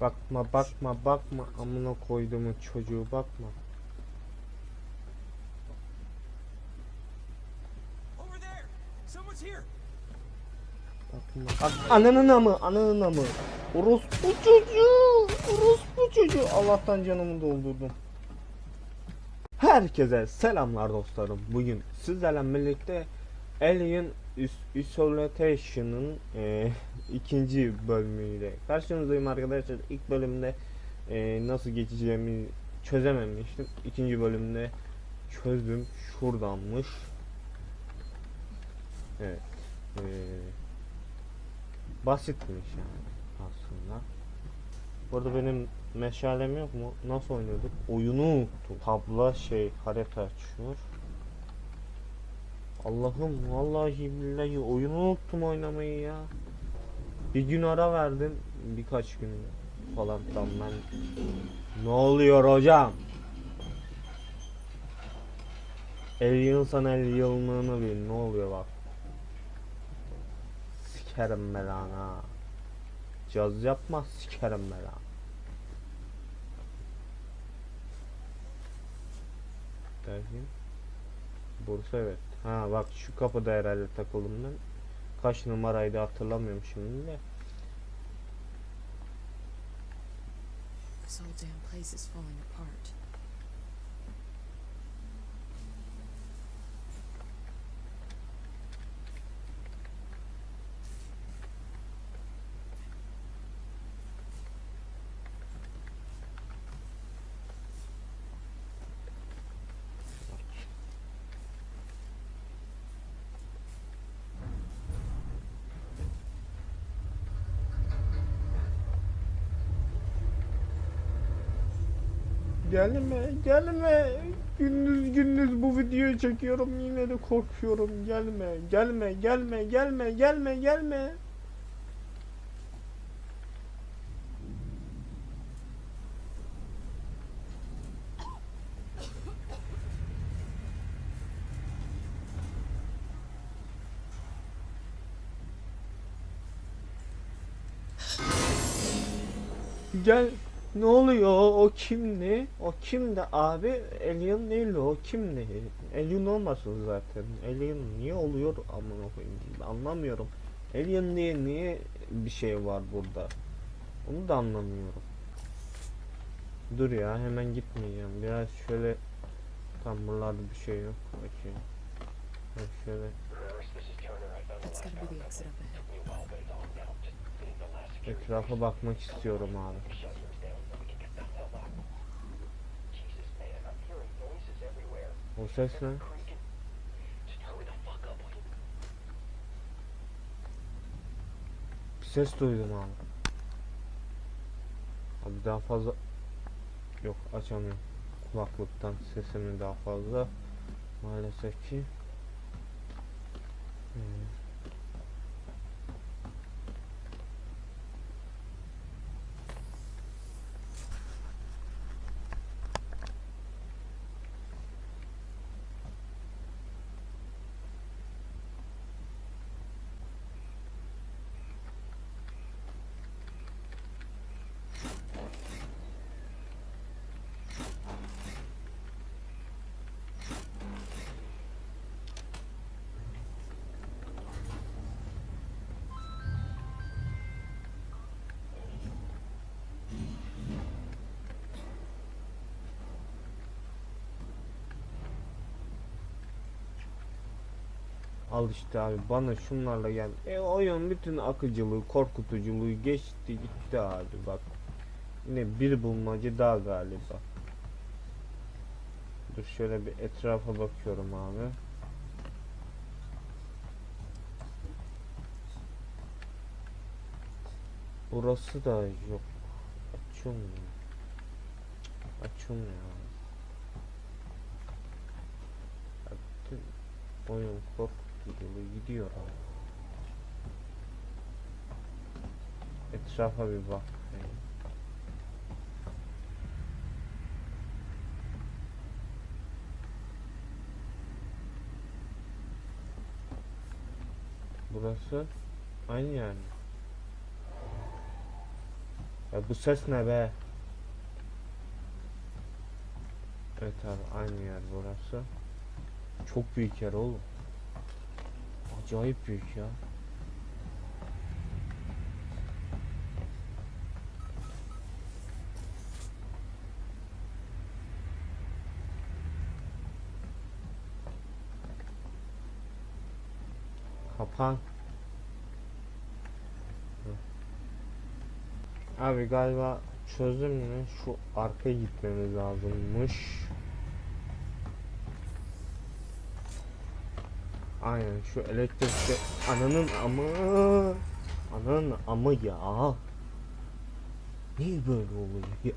Bakma bakma bakma amına koyduğumun çocuğu bakma. Over there. Someone's here. Bakma. Bak, ananın amı ananın amı. Orospu çocuğu. Orospu çocuğu. Allah'tan canımı doldurdum. Herkese selamlar dostlarım. Bugün sizlerle birlikte Alien Is- Isolation'ın e, ikinci bölümüyle karşınızdayım arkadaşlar. İlk bölümde e, nasıl geçeceğimi çözememiştim. İkinci bölümde çözdüm. Şuradanmış. Evet. E, basitmiş yani aslında. Burada benim meşalem yok mu? Nasıl oynuyorduk? Oyunu unuttum. Tabla şey harita açıyor. Allah'ım vallahi billahi oyunu unuttum oynamayı ya. Bir gün ara verdim. Birkaç gün falan tam ben. Ne oluyor hocam? Alien sana el yılını bil. Ne oluyor bak. Sikerim belanı ha. Caz yapma sikerim belanı. Derken Bursa evet. Ha bak şu kapıda herhalde takıldım ben. Kaç numaraydı hatırlamıyorum şimdi de. This whole damn place is falling apart. Gelme, gelme. Gündüz gündüz bu videoyu çekiyorum yine de korkuyorum. Gelme, gelme, gelme, gelme, gelme, gelme. Gel. Ne oluyor? O kimdi? O kimdi abi? Alien değil o. Kimdi? Alien olmasın zaten. Alien niye oluyor? Aman koyayım. Anlamıyorum. Alien diye niye bir şey var burada? Onu da anlamıyorum. Dur ya hemen gitmeyeceğim. Biraz şöyle tam buralarda bir şey yok. Bakayım. Bak şöyle etrafa bakmak istiyorum abi. O ses ne? Bir ses duydum abi. Abi daha fazla yok açamıyorum. Kulaklıktan sesimi daha fazla maalesef ki. Al işte abi bana şunlarla gel. E oyun bütün akıcılığı, korkutuculuğu geçti gitti abi bak. Yine bir bulmacı daha galiba. Dur şöyle bir etrafa bakıyorum abi. Burası da yok. Açılmıyor. Açılmıyor abi. Ya korkutuculuğu gidiyor abi. Etrafa bir bak. Burası aynı yani. Ya bu ses ne be? Evet abi aynı yer burası. Çok büyük yer oğlum. Acayip büyük ya. Kapan. Abi galiba çözdüm mü? Şu arkaya gitmemiz lazımmış. Aynen şu elektrikte ananın ama ananın ama ya. Niye böyle oluyor ya?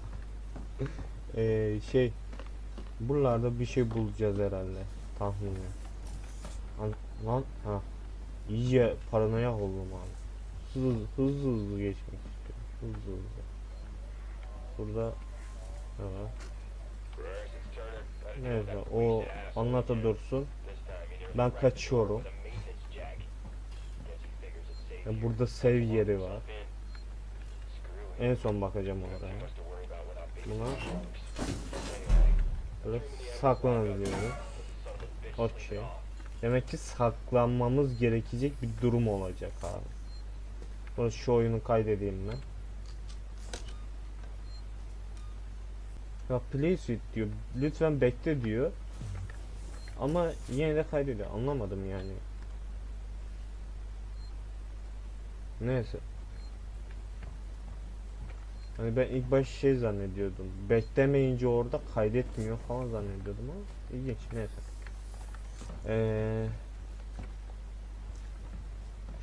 Eee şey buralarda bir şey bulacağız herhalde tahminen. An- lan ha iyice paranoyak oldum abi. Hızlı hızlı, hızlı geçmek istiyorum. Hızlı hızlı. Burada ne var? Neyse o anlata dursun. Ben kaçıyorum. Ya burada sev yeri var. En son bakacağım oraya. Buna böyle saklanabiliyoruz. Okey. Demek ki saklanmamız gerekecek bir durum olacak abi. Sonra şu oyunu kaydedeyim ben. Ya play suit diyor. Lütfen bekle diyor. Ama yine de kaydediyor. Anlamadım yani. Neyse. Hani ben ilk baş şey zannediyordum. Beklemeyince orada kaydetmiyor falan zannediyordum ama ilginç neyse. Ee,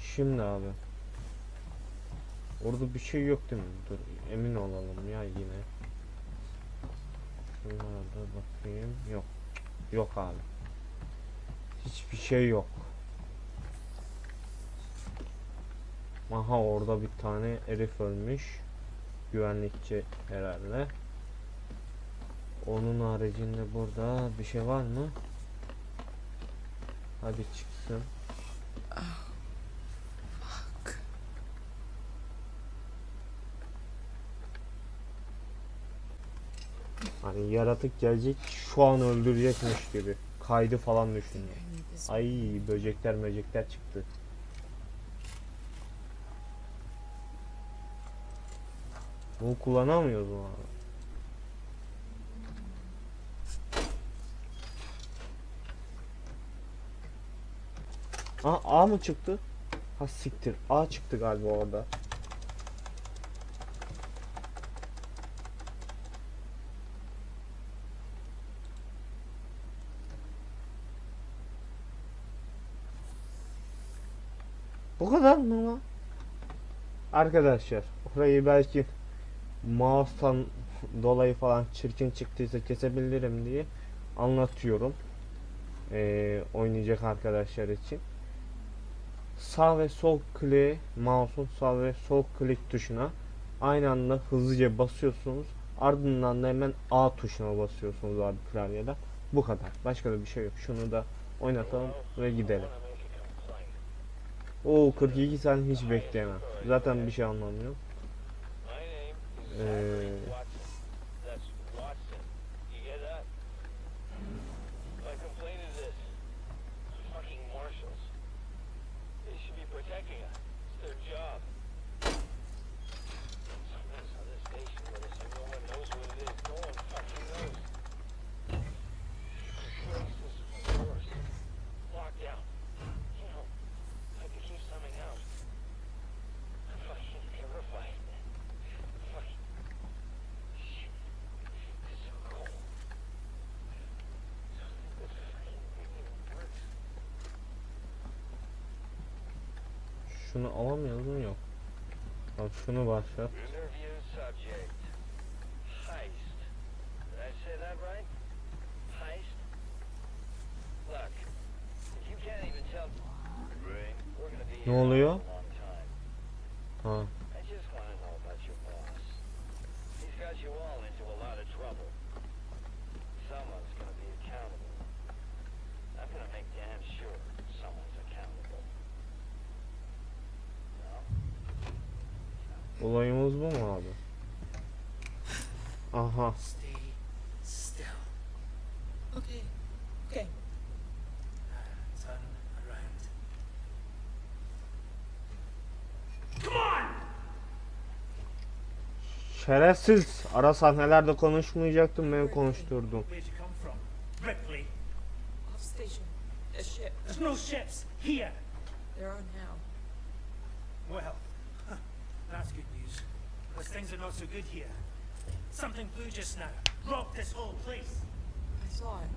şimdi abi. Orada bir şey yok değil mi? Dur emin olalım ya yine. Şunlarda bakayım. Yok. Yok abi. Hiçbir şey yok. Aha orada bir tane herif ölmüş. Güvenlikçi herhalde. Onun haricinde burada bir şey var mı? Hadi çıksın. Hani yaratık gelecek şu an öldürecekmiş gibi. Kaydı falan düşünüyor. Ay böcekler möcekler çıktı. Bunu kullanamıyoruz mu abi? Aa A mı çıktı? Ha siktir. A çıktı galiba orada. Bu kadar mı lan? Arkadaşlar orayı belki mouse'tan dolayı falan çirkin çıktıysa kesebilirim diye anlatıyorum. Ee, oynayacak arkadaşlar için. Sağ ve sol klik mouse'un sağ ve sol klik tuşuna aynı anda hızlıca basıyorsunuz. Ardından da hemen A tuşuna basıyorsunuz abi klavyede. Bu kadar. Başka da bir şey yok. Şunu da oynatalım ve gidelim. Oo 42 saniye hiç bekleyemem. Zaten bir şey anlamıyorum. Ee, That's Watson. You get that? My complaint is this. Fucking marshals. They should be protecting us. It's their job. Someone's on this station with us and no one knows what it is. No one fucking knows. This is worse. Lockdown. You know, I could keep something out. I'm fucking terrified. Fucking shit. It's so cold. This fucking thing works. Şunu alamıyoruz mu? Yok. Bak şunu başlat. Interview subject. Heist. Did I say that right? Heist? Look, if you can't even tell we're gonna be Ne here oluyor? a long time. Ha. I just want to know about your boss. He's got you all into a lot of trouble. Someone's gonna be accountable. I'm gonna make damn sure someone's accountable. No? Olayımız bu mu abi? Aha. Okay. Okay. Şerefsiz. Ara sahnelerde konuşmayacaktım. There's no ships here. There are now. Things are not so good here. Something blew just now. Rocked this whole place. I saw it.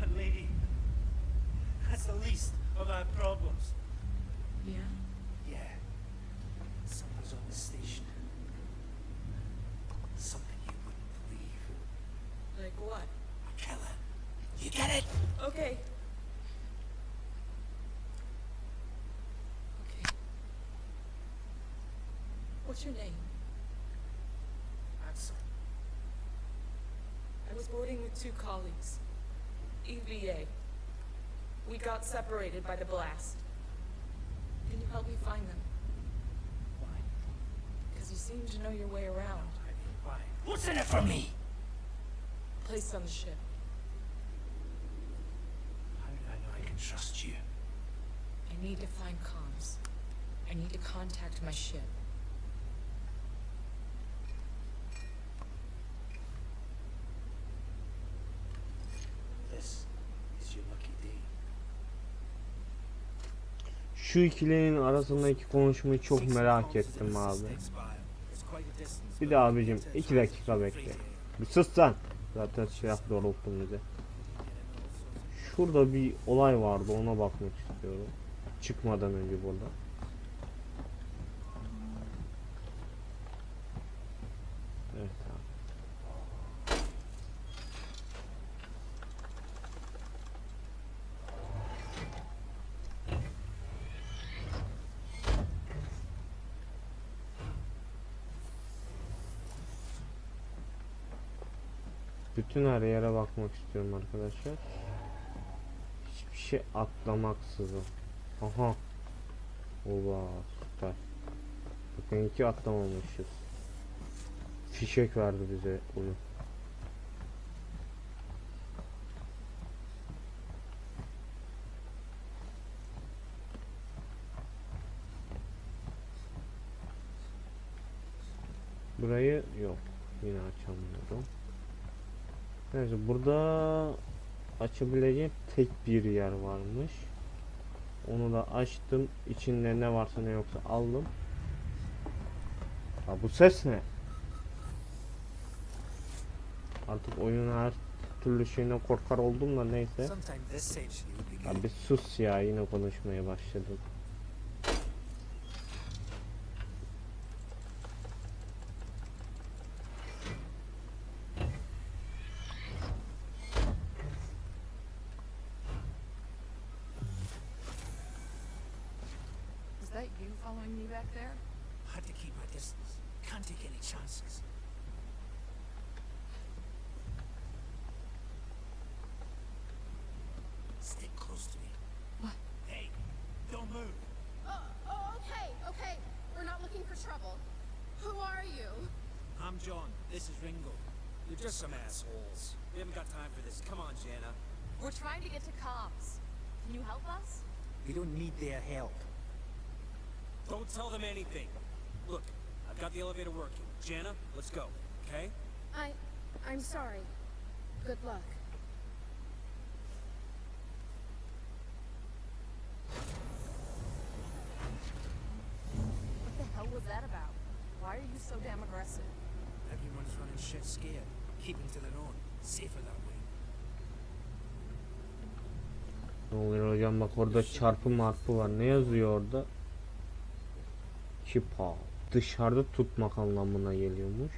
But lady, that's the least of our problems. Yeah. Yeah. Someone's on the station. Something you wouldn't believe. Like what? A killer. You get it? Okay. Okay. What's your name? Answer. I was boarding with two colleagues. EVA. We got separated by the blast. Can you help me find them? Why? Because you seem to know your way around. I mean, why? What's in it for me? Place on the ship. How do I know I can trust you? I need to find comms. I need to contact my ship. Şu ikilinin arasındaki konuşmayı çok merak ettim abi. Bir de abicim to 2 try dakika bekle. Bir sus lan. Zaten silah doğrulttun bize. Şurada bir olay vardı ona bakmak istiyorum. Çıkmadan önce burada. Evet abi. Bütün her yere bakmak istiyorum arkadaşlar. Hiçbir şey atlamaksızın. Aha. Oba süper. Bakın iki atlamamışız. Fişek verdi bize oyun. Burayı yok. Yine açamıyorum. Neyse burada açabileceğim tek bir yer varmış. Onu da açtım. İçinde ne varsa ne yoksa aldım. Ha bu ses ne? Artık oyunun her türlü şeyine korkar oldum da neyse. Bir sus ya yine konuşmaya başladım. John. This is Ringo. You're just some assholes. We haven't got time for this. Come on, Jana. We're trying to get to comms. Can you help us? We don't need their help. Don't tell them anything. Look, I've got the elevator working. Jana, let's go. Okay? I, I'm sorry. Good luck. What the hell was that about? Why are you so damn aggressive? Everyone's running shit scared. Keeping to their own. Safer that way. Ne oluyor hocam bak orada çarpı marpı var. Ne yazıyor orada? Kipa. Dışarıda tutmak anlamına geliyormuş.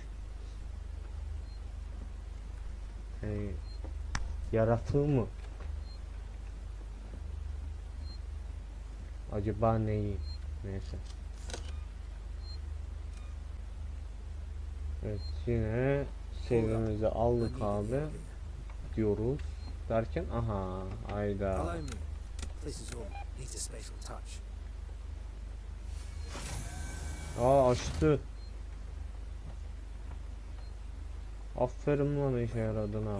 Hey, yaratığı mı? Acaba neyi? Neyse. Evet yine sevimizi aldık abi diyoruz. Derken aha ayda. Aa açtı. Aferin lan işe yaradın ha.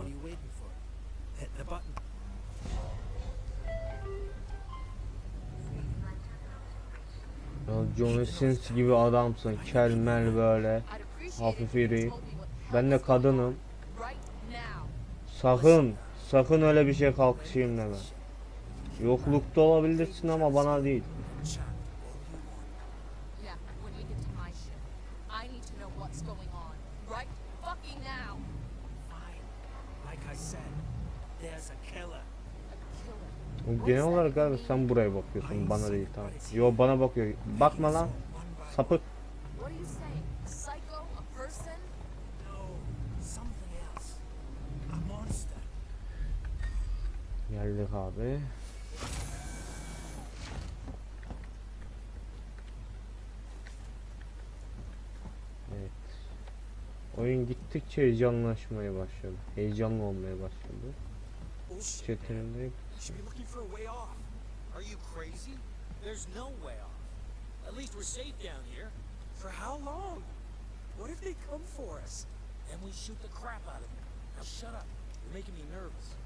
Johnny Sins gibi adamsın. Kel mel böyle. Hafif iri. Ben de kadınım. Sakın, sakın öyle bir şey kalkışayım deme. Yoklukta olabilirsin ama bana değil. Genel olarak abi sen buraya bakıyorsun bana değil tamam. Yo bana bakıyor. Bakma lan. Sapık. What are you saying? Psycho? A person? No, something else. A monster. Geldik abi. Evet. Oyun gittikçe heyecanlaşmaya başladı. Heyecanlı olmaya başladı. Off. Are you crazy? There's no way off. At least we're safe down here. For how long? What if they come for us? Then we shoot the crap out of them. Now shut up. You're making me nervous.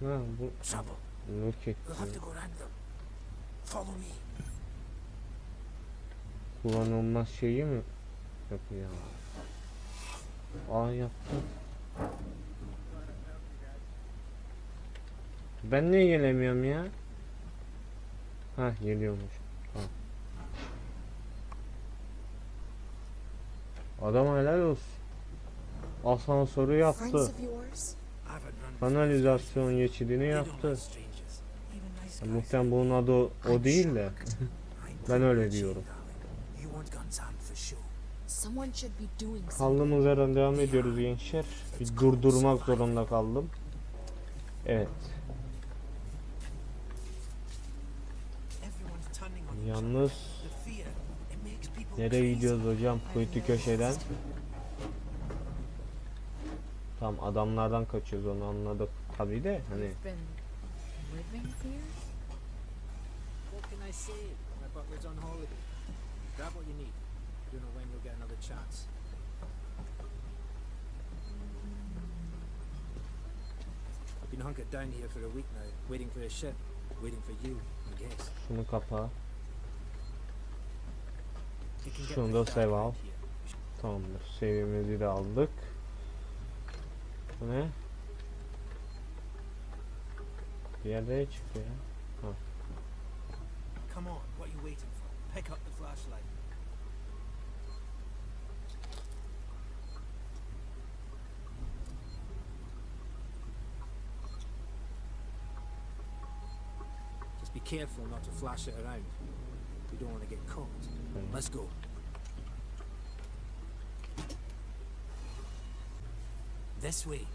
Ha bu We'll have etti. to go random. Follow me. Kullanılmaz şeyi mi yapıyor? Aa yaptı. Ben niye gelemiyorum ya? Ha geliyormuş. Tamam. Adam helal olsun. Asansörü yaptı. Kanalizasyon geçidini yaptı. Ya, muhtemelen bunun adı o, o değil de. Ben öyle diyorum. Kaldığımız yerden devam ediyoruz gençler. Bir durdurmak zorunda kaldım. Evet. Yalnız nereye gidiyoruz hocam? Kuytu köşeden. Tam adamlardan kaçıyoruz onu anladık. Tabii de hani şunu kapa. Şunu da around al. Tamamdır. Seviyemizi de aldık. Bu ne? Bir yerde çıkıyor ya. Come on, what are you waiting for? Pick up the flashlight. Just be careful not to flash it around. We don't want to get caught. Let's go. This way.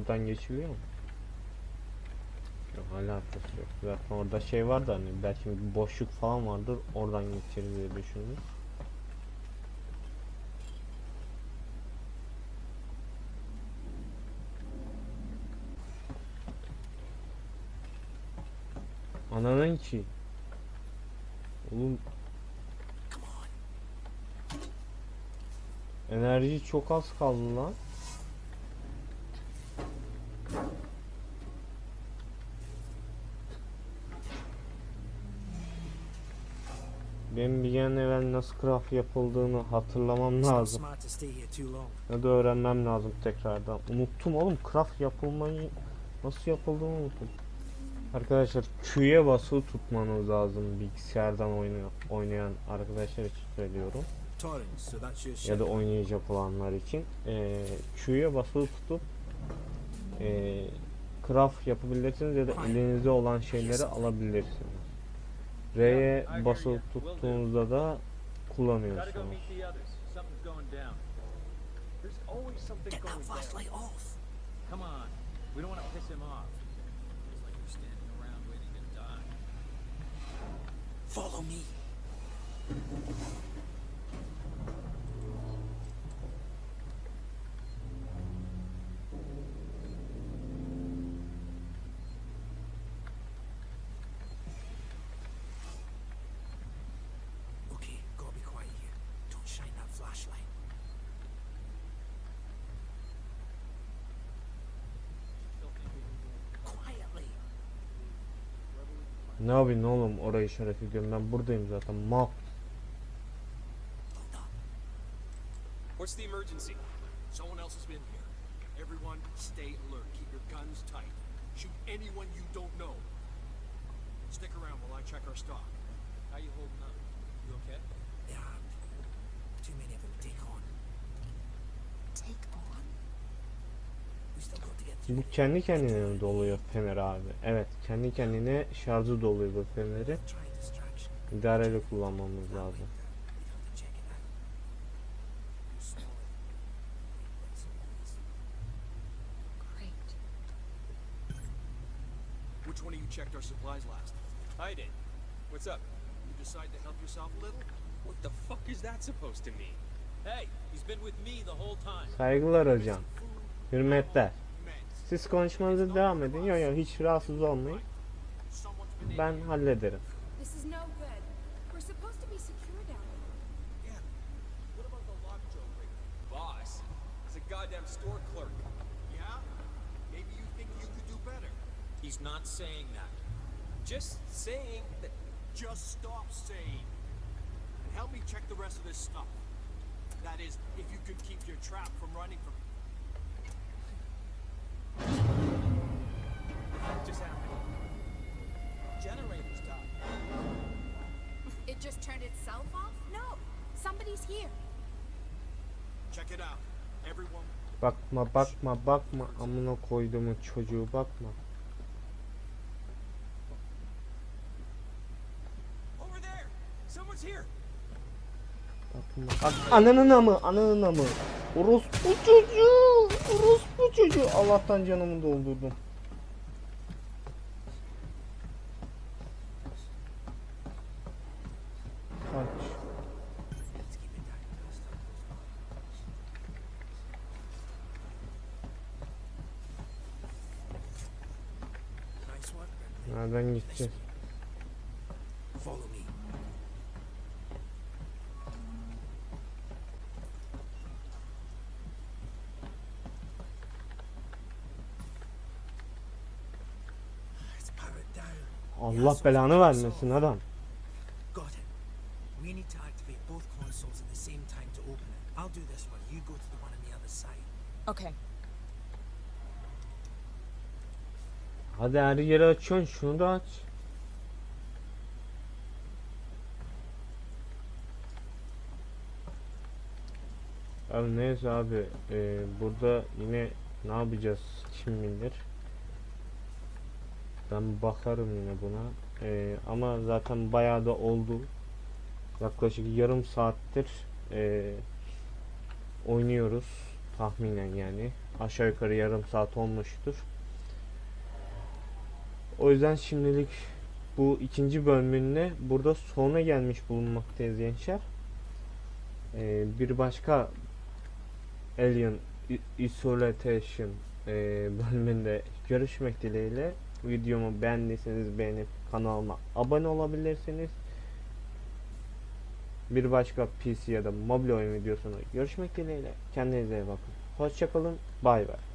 Buradan geçiliyor mu? Yok alakası yok. Zaten orada şey var da hani belki bir boşluk falan vardır. Oradan geçeriz diye düşündüm. Ananın ki. Oğlum enerji çok az kaldı lan. Benim bir an evvel nasıl craft yapıldığını hatırlamam lazım. Ya da öğrenmem lazım tekrardan. Unuttum oğlum craft yapılmayı nasıl yapıldığını unuttum. Arkadaşlar Q'ye basılı tutmanız lazım bilgisayardan oynayan, oynayan arkadaşlar için söylüyorum. Ya da oynayacak olanlar için. Ee, Q'ye basılı tutup ee, craft yapabilirsiniz ya da elinizde olan şeyleri alabilirsiniz. R'ye basılı tuttuğunuzda da Gotta go kullanıyorsunuz. meet the others. Something's going down. There's always something Get that going down. flashlight off. Come on. We don't want to piss him off. It's like you're standing around waiting to die. Follow me. Ne yapayım oğlum orayı şeref ediyorum ben buradayım zaten mal. What's the emergency? Someone else has been here. Everyone, stay alert. Keep your guns tight. Shoot anyone you don't know. Stick around while I check our stock. How you holding up? You okay? Yeah. Too many of them take on. Take on? We still got to get Bu kendi kendine mi doluyor fener abi? Evet kendi kendine şarjı doluyor bu feneri. İdareli kullanmamız lazım. Which one of you checked our supplies last? I did. What's up? You decide to help yourself a little? What the fuck is that supposed to mean? Hey, he's been with me the whole time. Saygılar hocam. Hürmetler. Siz konuşmanıza devam edin. Yok yok hiç rahatsız olmayın. Ben hallederim. This is no good. We're supposed to be secure down here. Yeah. What about the lockjaw rig? Boss. It's a goddamn store clerk. Yeah? Maybe you think you could do better. He's not saying that. Just saying that. Just stop saying. And help me check the rest of this stuff. That is, if you could keep your trap from running from itself off? No. Somebody's here. Check it out. Everyone, Bakma bakma bakma amına koyduğumun çocuğu bakma. Over there! Someone's here! Bakma. Bak ananın amı ananın amı. Orospu çocuğu. Orospu çocuğu. Allah'tan canımı doldurdum. Kaç. Let's keep it down. It's powered down. Allah belanı vermesin adam. Got it. We need to activate both consoles at the same time to open it. I'll do this one. You go to the one on the other side. Okay. Hadi her yeri açıyorsun şunu da aç. Abi neyse abi e, burada yine ne yapacağız kim bilir. Ben bakarım yine buna. E, ama zaten bayağı da oldu. Yaklaşık yarım saattir e, oynuyoruz tahminen yani. Aşağı yukarı yarım saat olmuştur. O yüzden şimdilik bu ikinci bölümünde burada sona gelmiş bulunmaktayız gençler. Ee, bir başka Alien Isolation e, bölümünde görüşmek dileğiyle. Videomu beğendiyseniz beğenip kanalıma abone olabilirsiniz. Bir başka PC ya da mobil oyun videosunda görüşmek dileğiyle. Kendinize iyi bakın. Hoşçakalın. Bay bay.